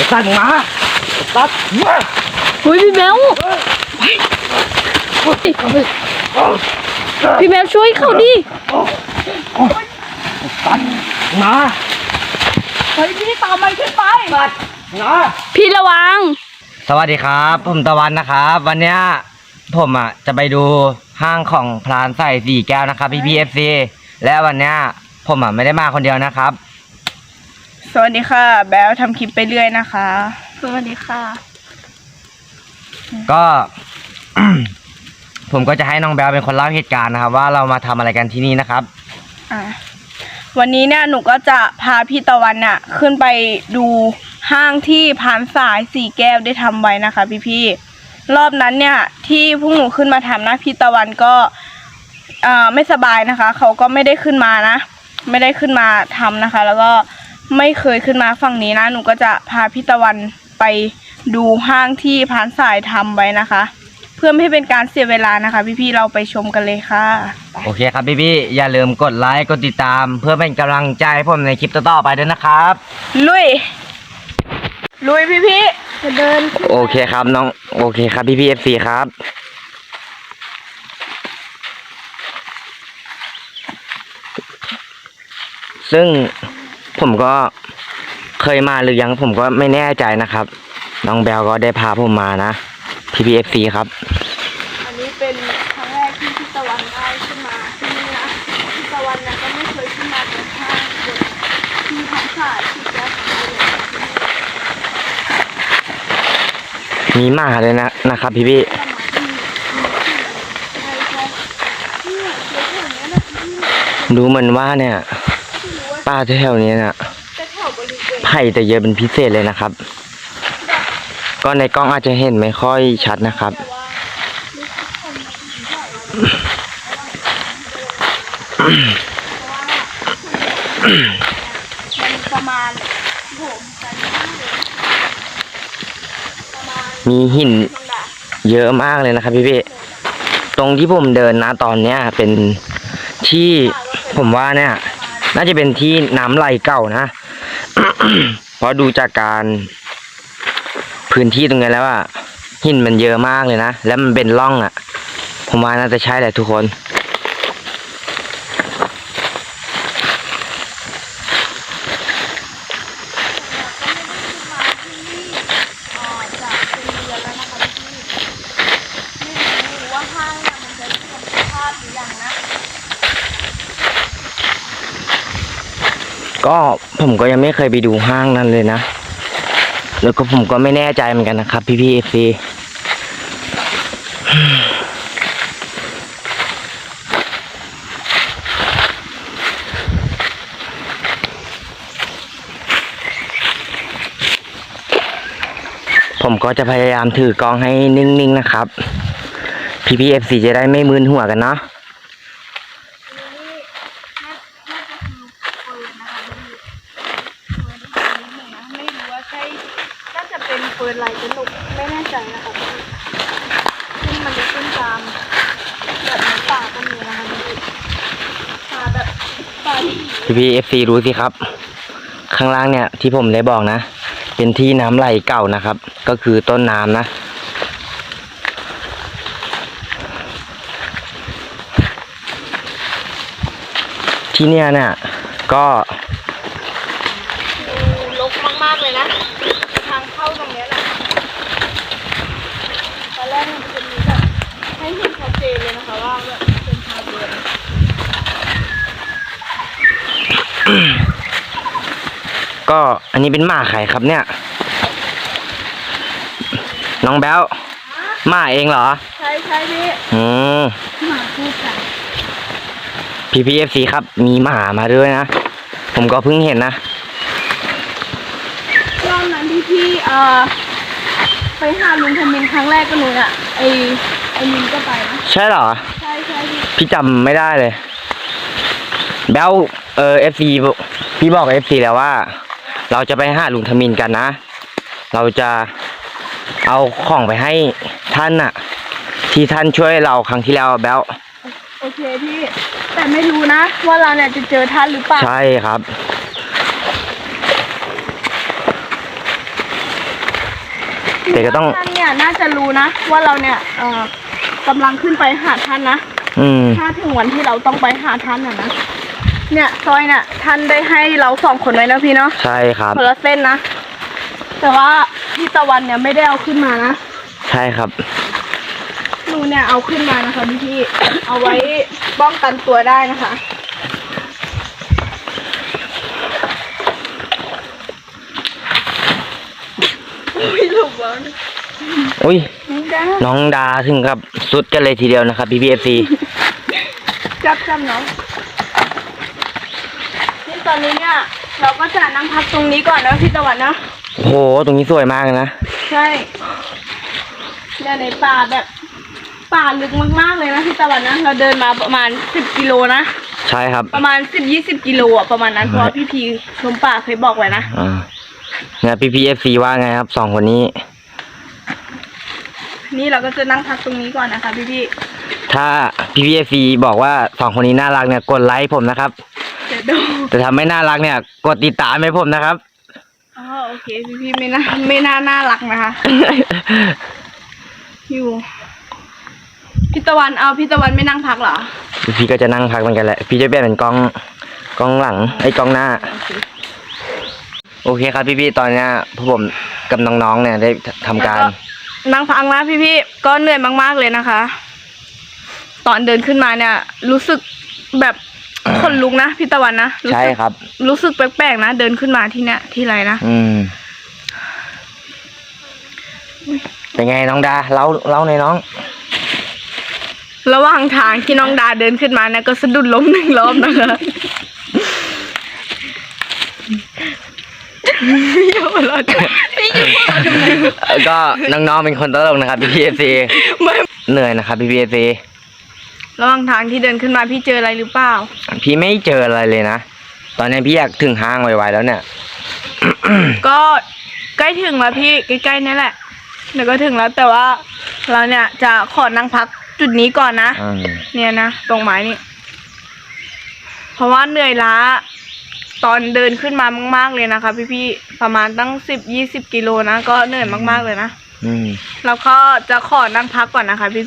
อ้สัตว์มึงมาไอ้สัตว์มาเฮ้ยพี่แมวพี่แมวช่วยเขาดิสัตว์มาเฮ้ยพี่ตามมันขึ้นไปสัตว์มาพี่ระวัง สวัสดีครับ ผมตะวันนะครับ วันเนี้ยผมอะจะไปดูห้างของพลานใส่สี่แก้วนะครับพี่พีเอฟซีและวันเนี้ยผมอะไม่ได้มาคนเดียวนะครับ สวัสดีค่ะ แบลทำคลิปไปเรื่อยนะคะ สวัสดีค่ะ ก็ ผมก็จะให้น้องแบลเป็นคนเล่าเหตุการณ์นะครับ ว่าเรามาทำอะไรกันที่นี่นะครับ อะวันนี้เนี่ยหนูก็จะพาพี่ตะวันน่ะ ขึ้นไปดูห้างที่พานสายสีแก้วได้ทำไว้นะคะพี่ๆรอบนั้นเนี่ย ที่พวกหนูขึ้นมาทำนะพี่ตะวันก็อ่าไม่สบายนะคะ เขาก็ไม่ได้ขึ้นมานะ ไม่ได้ขึ้นมาทำนะคะ แล้วก็ ไม่เคยขึ้นมาฝั่งนี้นะ หนูก็จะพาพี่ตะวันไปดูห้างที่พานสายทำไว้นะคะ เพื่อไม่ให้เป็นการเสียเวลานะคะ พี่ๆเราไปชมกันเลยค่ะ โอเคครับพี่พี่ๆอย่าลืมกดไลค์กดติดตาม เพื่อเป็นกำลังใจให้ผมในคลิปต่อๆไปด้วยนะครับ ลุย ลุยพี่พี่จะเดิน โอเคครับน้องโอเคครับพี่พี่เอฟซีครับซึ่ง ผมก็เคยมาหรือยังผมก็ไม่แน่ใจนะครับ น้องแบลก็ได้พาผมมานะพี่พีเอฟซีครับ อันนี้เป็นครั้งแรกที่พี่ตะวันได้ขึ้นมาที่นี่นะพี่ตะวันนะก็ไม่เคยขึ้นมาเป็นห้างเด็กที่ทำสายที่แจ๊คอะไรอย่างเงี้ยมีหมาเลยนะนะครับพี่พี่ใช่ใช่เนี่ยเดี๋ยวแถวเนี้ยนะพี่ดูเหมือนว่าเนี่ยไม่รู้ว่า ป้าแถวๆนี้น่ะจะแถวบริเวณไผ่จะเยอะเป็นพิเศษเลยนะครับ ก็ในกล้องอาจจะเห็นไม่ค่อยชัดนะครับแต่ว่าไม่ทุกคนมาถึงแถวนี้เพราะว่ามันประมาณโหมกันมากเลยประมาณมีหินตรงไหนเยอะมากเลยนะครับพี่พี่ตรงที่ผมเดินนะตอนเนี้ยเป็นที่ผมว่าเนี่ย น่าจะเป็นที่น้ำไหลเก่านะ เพราะดูจากการพื้นที่ตรงนี้แล้วอะหินมันเยอะมากเลยนะ แล้วมันเป็นร่องอะผมว่าน่าจะใช่แหละทุกคน ก็ผมก็ยังไม่เคยไปดูห้างนั้นเลยนะ แล้วก็ผมก็ไม่แน่ใจเหมือนกันนะครับ พี่พี่เอฟซีผมก็จะพยายามถือกล้องให้นิ่งๆนะครับ พี่พี่เอฟซีจะได้ไม่มึนหัวกันเนาะ ไม่รู้ว่าใช่น่าจะ เป็นปืนลายกระหนุกไม่แน่ใจนะคะพี่ซึ่งมันจะขึ้นตามแบบในป่าก็มีนะคะพี่ป่าแบบป่าที่พี่พี่เอฟซีรู้สิครับ ข้างล่างเนี่ยที่ผมได้บอกนะ เป็นที่น้ำไหลเก่านะครับ ก็คือต้นน้ำนะที่เนี่ยเนี่ยก็ลกมากๆเลยนะทางเข้าตรงเนี้ยนะตอนแรกมันจะมีแบบให้เห็นชัดเจนเลยนะคะว่าแบบเป็นทางเดินก็อันนี้เป็นหมาไข่ครับเนี่ย น้องแบ๊วหมาเองเหรอ ใช่ใช่พี่อืมหมาคู่กันพี่พี่เอฟซีครับ มีหมามาด้วยนะ ผมก็เพิ่งเห็นนะรอบนั้น ที่พี่เอ่อไปหาลุงทมินครั้งแรกก็หนูน่ะไอไอมินก็ไปนะใช่เหรอ ใช่ใช่พี่พี่จำไม่ได้เลยแบลเออเอฟซีพี่บอกเอฟซีแล้วว่า เราจะไปหาลุงทมินกันนะ เราจะเอาของไปให้ท่านน่ะ ที่ท่านช่วยเราครั้งที่แล้วอะแบลโอเคพี่แต่ไม่รู้นะว่าเราเนี่ยจะเจอท่านหรือเปล่า ใช่ครับ แต่ก็ต้อง ท่านเนี่ยน่าจะรู้นะ ว่าเราเนี่ยเอ่อกำลังขึ้นไปหาท่านนะ อืม ถ้าถึงวันที่เราต้องไปหาท่านน่ะนะ เนี่ยซอยเนี่ยท่านได้ให้เราสองคนไว้นะพี่เนาะใช่ครับ คนละเส้นนะ แต่ว่าพี่ตะวันเนี่ยไม่ได้เอาขึ้นมานะ ใช่ครับ หนูเนี่ยเอาขึ้นมานะคะพี่พี่ๆเอาไว้ป้องกันตัวได้นะคะ ไม่หลบวะ อุ้ยไม่ได้น้องดาถึงกับสุดกันเลยทีเดียวนะครับพี่พีเอฟซีจับจับน้องนี่ตอนนี้เนี่ย เราก็จะนั่งพักตรงนี้ก่อนนะพี่ตะวันนะโอ้โหตรงนี้สวยมากเลยนะ ใช่เนี่ยในป่าแบบป่าลึกมากๆเลยนะพี่ตะวันนะ เราเดินมาประมาณสิบกิโลนะ ใช่ครับ ประมาณสิบยี่สิบกิโลอะประมาณนั้นเพราะว่าพี่พีชมป่าเคยบอกไว้นะอ่า เนี่ยพี่พีเอฟซีว่าไงครับสองคนนี้ นี่เราก็จะนั่งพักตรงนี้ก่อนนะคะพี่พี่ถ้าพี่พีเอฟซีบอกว่าสองคนนี้น่ารักเนี่ยกดไลค์ผมนะครับๆเดี๋ยวดูแต่ถ้าไม่น่ารักเนี่ย กดติดตามให้ผมนะครับอ๋อโอเคพี่พี่ไม่น่าไม่น่าน่ารักนะคะ อยู่พี่ตะวันเอาพี่ตะวันไม่นั่งพักเหรอพี่พีก็จะนั่งพักเหมือนกันแหละ พี่จะเปลี่ยนเป็นกล้องกล้องหลังไอ้ยกล้องหน้า โอเค โอเคครับพี่ๆตอนเนี้ยพวกผมกับน้องๆเนี่ยได้ทำการแล้วนั่งพักนะพี่พี่ๆก็เหนื่อยมากๆเลยนะคะ ตอนเดินขึ้นมาเนี่ย รู้สึกแบบขนลุกนะพี่ตะวันนะรู้ใช่สึกครับ รู้สึกแปลกๆนะเดินขึ้นมาที่เนี่ยที่ไรนะอืมเป็นไงน้องดาเล่าเล่าในอยน้อง ระหว่างทางที่น้องดาเดินขึ้นมาเนี่ยก็สะดุดล้มหนึ่งรอบนะคะ พี่อย่าหัว เราะพี่อย่าหัวเราะทำไมก็น้องๆเป็นคนตลกนะครับพี่พีเอฟซีไม่เหนื่อยนะครับพี่พีเอฟซีระหว่างทางที่เดินขึ้นมาพี่เจออะไรหรือเปล่า พี่ไม่เจออะไรเลยนะ ตอนนี้พี่อยากถึงห้างไวๆแล้วเนี่ย ก็ใกล้ถึงแล้วพี่ใกล้ๆนี่แหละเดี๋ยวก็ถึงแล้วแต่ว่าเราเนี่ยจะขอนั่งพักจุดนี้ก่อนนะอืมเนี่ยนะตรงไม้นี่ เพราะว่าเหนื่อยล้า ตอนเดินขึ้นมามาก ๆเลยนะคะ พี่ๆประมาณตั้งสิบยี่สิบกิโลนะก็เหนื่อยมากๆเลยนะอืม แล้วก็จะขอนั่งพักก่อนนะคะ พี่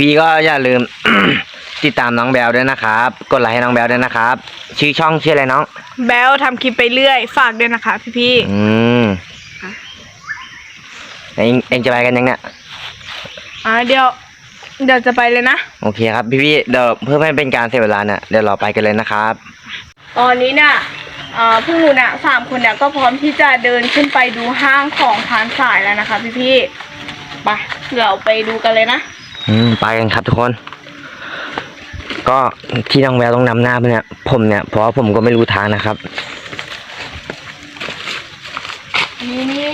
พี่ๆก็อย่าลืม ติดตามน้องแบลด้วยนะครับ กดไลค์ให้น้องแบลด้วยนะครับ ชื่อช่องชื่ออะไรน้อง ๆแบลทำคลิปไปเรื่อย ฝากด้วยนะคะ พี่อืมเองเองจะไปกันยังเนี่ย ๆอ่าเดี๋ยวเดี๋ยวจะไปเลยนะ โอเคครับพี่ๆเดี๋ยวเพื่อไม่เป็นการเสียเวลาเนี่ยเดี๋ยวเราไปกันเลยนะครับ ตอนนี้เนี่ยเอ่อพวกหนูเนี่ยสามคนเนี่ยก็พร้อมที่จะเดินขึ้นไปดูห้างของพานสายแล้วนะคะ พี่ๆไปเดี๋ยวไปดูกันเลยนะอืมไปกันครับทุกคน ก็ที่น้องแววต้องนำหน้าไปเนี่ย ผมเนี่ยเพราะว่าผมก็ไม่รู้ทางนะครับ นี่นี่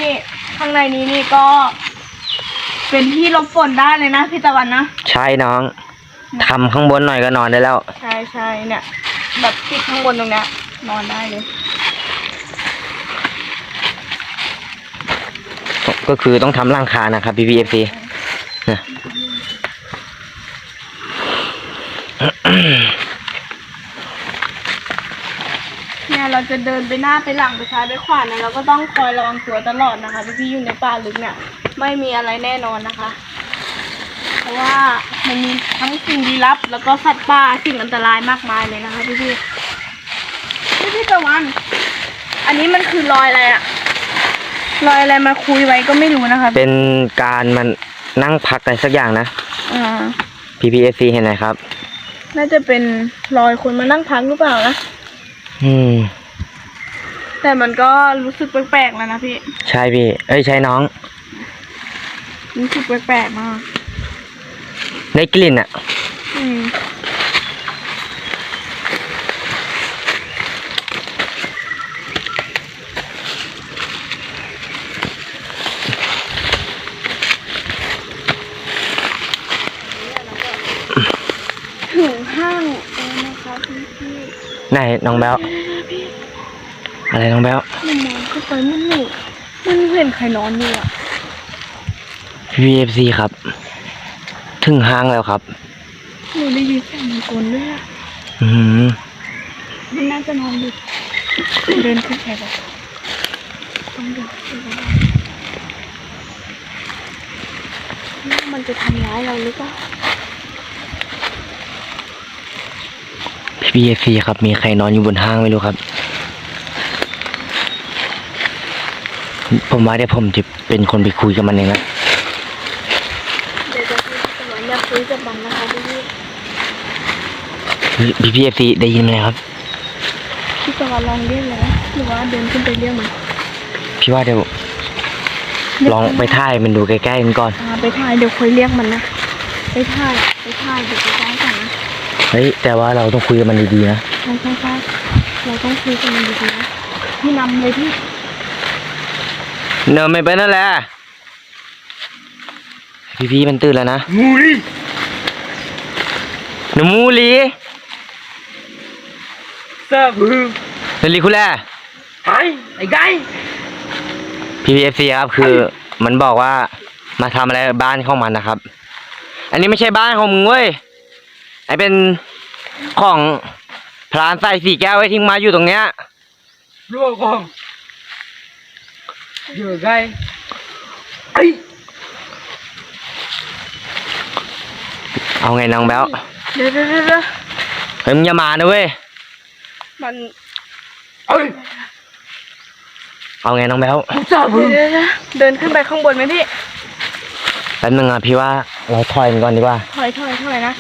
ข้างในนี้นี่ก็ เป็นที่หลบฝนได้เลยนะพี่ตะวันนะ ใช่น้องทำข้างบนหน่อยก็นอนได้แล้ว ใช่ใช่เนี่ย แบบติดข้างบนตรงเนี้ยนอนได้เลย ก็คือต้องทำร่างคานะครับพี่พีเอฟซีเนี่ยเนี่ยเราจะเดินไปหน้าไปหลังไปซ้ายไปขวานะเราก็ต้องคอยระวังตัวตลอดนะคะพี่ๆอยู่ในป่าลึกเนี่ยไม่มีอะไรแน่นอนนะคะ เพราะว่ามันมีทั้งสิ่งลี้ลับ แล้วก็สัตว์ป่าสิ่งอันตรายมากมายเลยนะคะพี่พี่พี่พี่ๆตะวัน อันนี้มันคือรอยอะไรอะรอยอะไรมาคุยไว้ก็ไม่รู้นะคะเป็นการมันนั่งพักอะไรสักอย่างนะอ่าพี่พีเอฟซีเห็นไหมครับ น่าจะเป็นรอยคนมานั่งพักหรือเปล่านะอืม แต่มันก็รู้สึกแปลกๆแล้วนะพี่ ใช่พี่ เอ้ยใช่น้อง รู้สึกแปลกๆมาก ได้กลิ่นอะอืมถึงห้างแล้วนะคะพี่พี่ไหนน้องแบลอะไรน้องแบลมันนอนเข้าไปมันหนูมันเห็นใครนอนอยู่อะพี่พีเอฟซีครับ ถึงห้างแล้วครับหนูได้ยินเสียงมีคนด้วยอะอืมมันน่าจะนอนดึกเดินขึ้นไปแบบต้องเดินขึ้นไปแบบวมันจะทำร้ายเราหรือเปล่าพี่เอซีครับ มีใครนอนอยู่บนห้างไม่รู้ครับ ผมว่าเดี๋ยวผมจะเป็นคนไปคุยกับมันเองนะะวันอยากคุยกับมันนะคะพี่พี่พี่พีเอฟซีได้ยินไหมครับพี่ตะวันลองเรียกเลยนะหรือว่าเดินขึ้นไปเรียกมันพี่ว่าเดี๋ยวลองไปถ่ายมันดูใกล้ๆกันก่อนอ่าไปถ่ายเดี๋ยวค่อยเรียกมันนะไปถ่ายไปถ่ายเดี๋ยวไปจ้างก่อนนะเฮ้ยแต่ว่าเราต้องคุยกับมันดีๆนะใช่ใช่ใช่เราต้องคุยกันดีๆนะพี่นำเลยพี่เนิมไม่เป็นนั่นแหละพี่พี่มันตื่นแล้วนะงูดิห นูมูลีเสิร์ฟมือเนลีคุณแลไปไอ้ไก่พี่พีเอฟซีครับคือ มันบอกว่ามาทำอะไรบ้านของมันนะครับ อันนี้ไม่ใช่บ้านของมึงเว้ยไอเป็นของพรานใส่สีแก้วไว้ทิ้งมาอยู่ตรงเนี้ยรัวกองเยอะไก่ไอ้เอาไงน้องแบ๊ว เดี๋ยวเดี๋ยวเดี๋ยวเดี๋ยวเฮ้ยมึงอย่ามานะเว้ย มันไอ้เอาไงน้องแบ๊วกูจับมืเดี๋ยวอเดี๋ยวเดี๋ยวเดินขึ้นไปข้างบนไหมพี่ แป๊บนึงอะพี่ว่าเราถอยมันก่อนดีกว่า ถอยถอยถอยนะ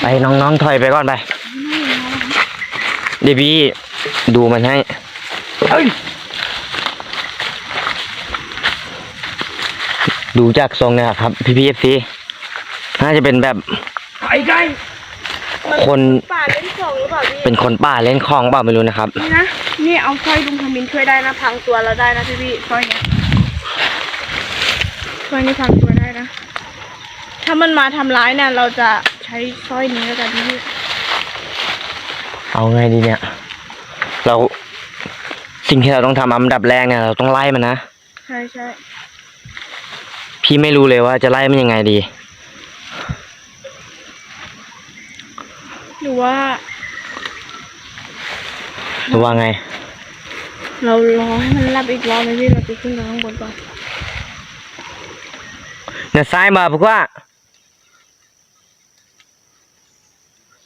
ไปน้องๆถอยไปก่อนไป เดี๋ยวพี่ดูมันให้ไอ้ดูจากทรงเนี่ยครับ พี่พีเอฟซีน่าจะเป็นแบบไอ้ไก่ คนป่าเล่นของหรือเปล่าพี่เป็นคนป่าเล่นคลองเปล่าไม่รู้นะครับ นี่นะ นี่เอาสร้อยลุงทมินช่วยได้นะพังตัวเราได้นะพี่พี่สร้อยเนี่ยสร้อยนี่พังตัวได้นะ ถ้ามันมาทำร้ายเนี่ยเราจะใช้สร้อยนี้แล้วกันพี่พี่เอาไงดีเนี่ย เราสิ่งที่เราต้องทำอันดับแรกเนี่ยเราต้องไล่มันนะ ใช่ใช่พี่ไม่รู้เลยว่าจะไล่มันยังไงดี หรือว่า หรือว่าไง เรารอให้มันรับอีกรอบไหมพี่เราจะขึ้นไปข้างบนก่อนเนี่ยซ้ายมาพวกว่า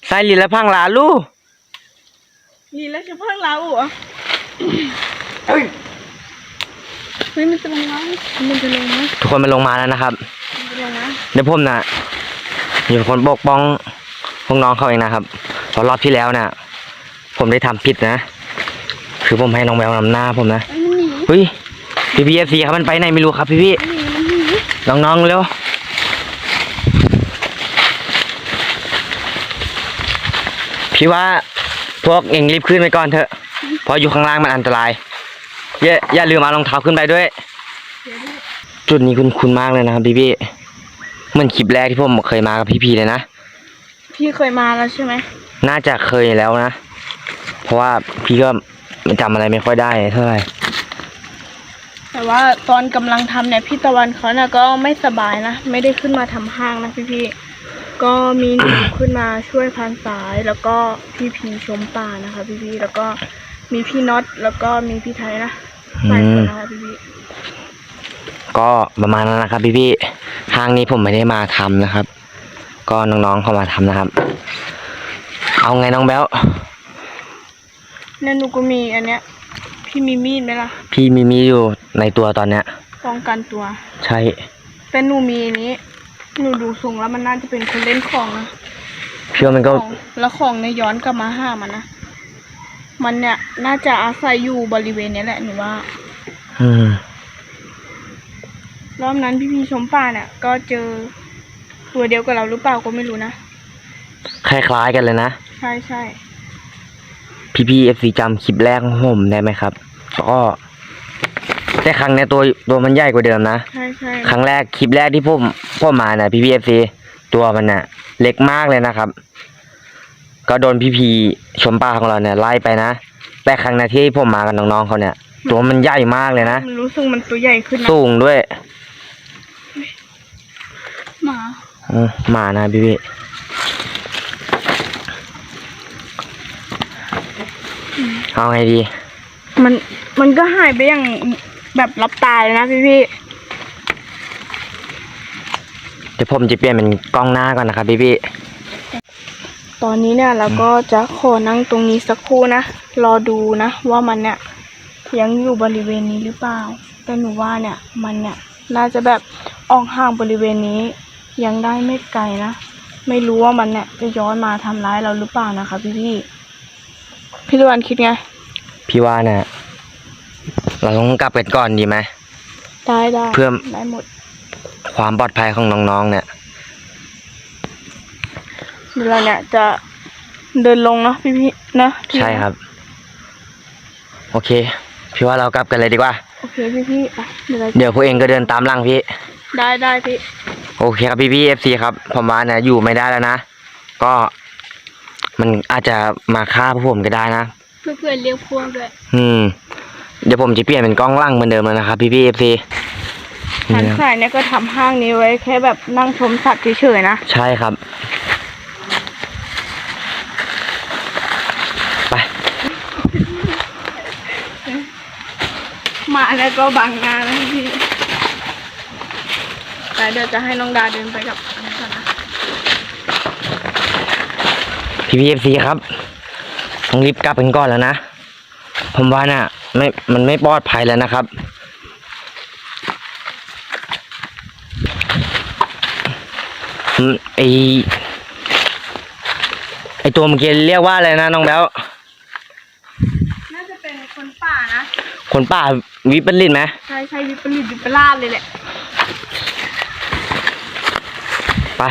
ซ้ายลีละพังหลาลูนี่แล้วจะเพิ่งเราเหรอไอ้เฮ้ยมันจะลงมามันจะลงมาทุกคนมาลงมาแล้วนะครับมันจะลงมาเดี๋ยวผมน่ะอยู่คนปกป้อง พวกน้องเขาเองนะครับเพราะรอบที่แล้วน่ะ ผมได้ทำผิดนะ คือผมให้น้องแมวนำหน้าผมนะไอ้ยมันหนีเฮ้ยพี่พีเอฟซีครับมันไปไหนไม่รู้ครับพี่พี่มันหนีมันหนีน้องๆเร็วพี่ว่าพวกเองรีบขึ้นไปก่อนเถอะเพราะอยู่ข้างล่างมันอันตรายอย่าอย่าลืมเอารองเท้าขึ้นไปด้วย จุดนี้คุณคุณมากเลยนะครับพี่พี่เหมือนคลิปแรกที่ผมเคยมากับพี่พีเลยนะ พี่เคยมาแล้วใช่ไหมน่าจะเคยแล้วนะ เพราะว่าพี่ก็จำอะไรไม่ค่อยได้เท่าไหร่แต่ว่าตอนกำลังทำเนี่ยพี่ตะวันเขาน่ะก็ไม่สบายนะ ไม่ได้ขึ้นมาทำห้างนะพี่พี่ๆก็มีหนูขึ้นมาช่วยพานสายแล้วก็พี่พีชมป่านะคะ พี่พี่ๆแล้วก็มีพี่น็อตแล้วก็มีพี่ไทยนะหลายคนนะคะพี่พี่ก็ประมาณนั้นนะครับพี่พี่ห้างนี้ผมไม่ได้มาทำนะครับ ก็น้องๆเข้ามาทำนะครับ เอาไงน้องแบ๊วๆเนี่ยหนูก็มีอันเนี้ย พี่มีมีดไหมล่ะ พี่มีมีอยู่ในตัวตอนเนี้ยป้องกันตัว ใช่ แต่หนูมีอันนี้ หนูดูทรงแล้วมันน่าจะเป็นคนเล่นของนะพี่ว่ามันก็ของแล้วของเนี่ยย้อนกลับมาห้ามันนะ มันเนี่ย น่าจะอาศัยอยู่บริเวณเนี้ยแหละหนูว่า อืมรอบนั้นพี่พีชมป่าเนี่ยก็เจอ ตัวเดียวกับเราหรือเปล่าก็ไม่รู้นะคล้ายๆกันเลยนะ ใช่ใช่พี่พี่เอฟซีจำคลิปแรกของผมได้ไหมครับ ก็แต่ครั้งเนี้ยตัวตัวมันใหญ่กว่าเดิมนะ ใช่ใช่ครั้งแรกคลิปแรกที่ผมผมมานะพี่พีเอฟซีตัวมันน่ะ เล็กมากเลยนะครับ ก็โดนพี่พีชมป้าของเราเนี่ยไล่ไปนะ แต่ครั้งหน้าที่ผมมากับน้องๆเขาเนี่ย ตัวมันใหญ่มากเลยนะ มันรู้สึกมันตัวใหญ่ขึ้นนะสูงด้วย หมา อื มมานะพี่พี่เอาไงดี มันมันก็หายไปอย่างแบบรับตาเลยนะพี่พี่เดี๋ยวผมจะเปลี่ยนเป็นกล้องหน้าก่อนนะครับพี่พี่ตอนนี้เนี่ยเราก็จะขอนั่งตรงนี้สักครู่นะ รอดูนะ ว่ามันเนี่ยยังอยู่บริเวณนี้หรือเปล่า แต่หนูว่าเนี่ยมันเนี่ยน่าจะแบบออกห่างบริเวณนี้ ยังได้ไม่ไกลนะ ไม่รู้ว่ามันเนี่ยจะย้อนมาทำร้ายเราหรือเปล่านะคะพี่พี่ๆพี่ตะวันคิดไง พี่ว่าเนี่ยเราต้องกลับกันก่อนดีไหมได้ได้เพื่อได้หมด ความปลอดภัยของน้องๆเนี่ยเดี๋ยวเราเนี่ยจะเดินลงเนาะพี่พี่ๆนะใช่ครับ โอเค พี่ว่าเรากลับกันเลยดีกว่า โอเคพี่พี่ๆไปเดี๋ยวเราเดี๋ยวพวกเองก็เดินตามหลังพี่ ได้ได้พี่ โอเคครับพี่พี่เอฟซีครับผมว่าเนี่ยอยู่ไม่ได้แล้วนะ ก็มันอาจจะมาฆ่าพวกผมก็ได้นะ เพื่อนๆเรียกพวกด้วยอืม เดี๋ยวผมจะเปลี่ยนเป็นกล้องหล่างเหมือนเดิมแล้วนะครับพี่พี่เอฟซีหันสายเนี่ยก็ทำห้างนี้ไว้แค่แบบนั่งชมสัตว์เฉยๆนะ ใช่ครับ ไป มาแล้วก็บังงานนะพี่ แต่เดี๋ยวจะให้น้องดาเดินไปกับอันนี้ก่อนนะพี่พีเอฟซีครับต้องรีบกลับกันก่อนแล้วนะผมว่าน่ะไม่มันไม่ปลอดภัยแล้วนะครับอืมไอไอตัวเมื่อกี้เรียกว่าอะไรนะน้องแบ๊วน่าจะเป็นคนป่านะ คนป่าวิปริตไหมใช่ใช่วิปริตวิปลาสเลยแหละ ไป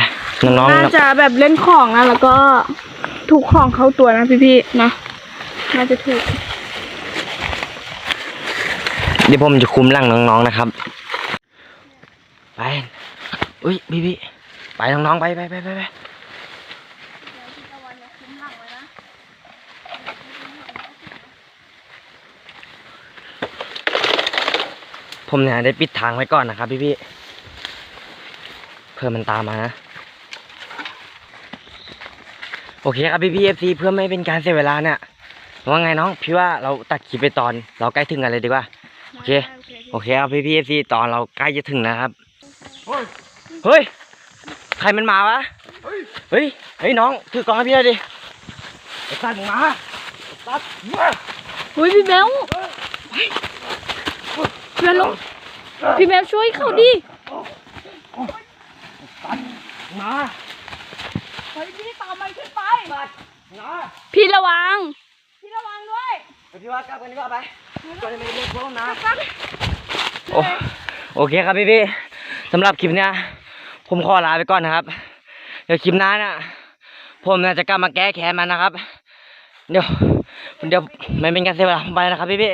น้องๆน่านะจะแบบเล่นของนะแล้วก็ถูกของเข้าตัวนะพี่ๆนะน่าจะถูก เดี๋ยวผมจะคุมหลังน้องๆนะครับ ไปอุ้ยพี่พี่ไปน้องๆไปไปไปไปไปผมเนี่ยได้ปิดทางไว้ก่อนนะครับพี่พี่เพื่อมันตามมานะ โอเคครับพี่พี่เอฟซีเพื่อไม่เป็นการเสียเวลาเนี่ยว่าไงน้องพี่ว่าเราตัดคลิปไปตอนเราใกล้ถึงกันเลยดีกว่าโอเคโอเคครับพี่พี่เอฟซีตอนเราใกล้จะถึงนะครับเฮ้ยเฮ้ยใครมันมาวะเฮ้ยเฮ้ยเฮ้ยน้องถือกล่องให้พี่หน่อยดิไอ้สัตว์มึงมาไอ้สัตว์มาอุ้ยพี่แมวเพื่อนลงพี่แมวช่วยเขาดิมาเฮ้ยพี่ ตามมันขึ้นไปมาพี่ระวัง พี่ระวังด้วยเดี๋ยวพี่ว่ากลับกันดีกว่าไปก่อนจะไม่เรียกพวกเรานะโอโอเคครับพี่พี่สำหรับคลิปเนี้ยผมขอลาไปก่อนนะครับ เดี๋ยวคลิปหน้าน่ะผมน่าจะกลับมาแก้แค้นมันนะครับ เดี๋ยวเดี๋ยวไม่เป็นการเสียเวลาผมไปนะครับพี่พี่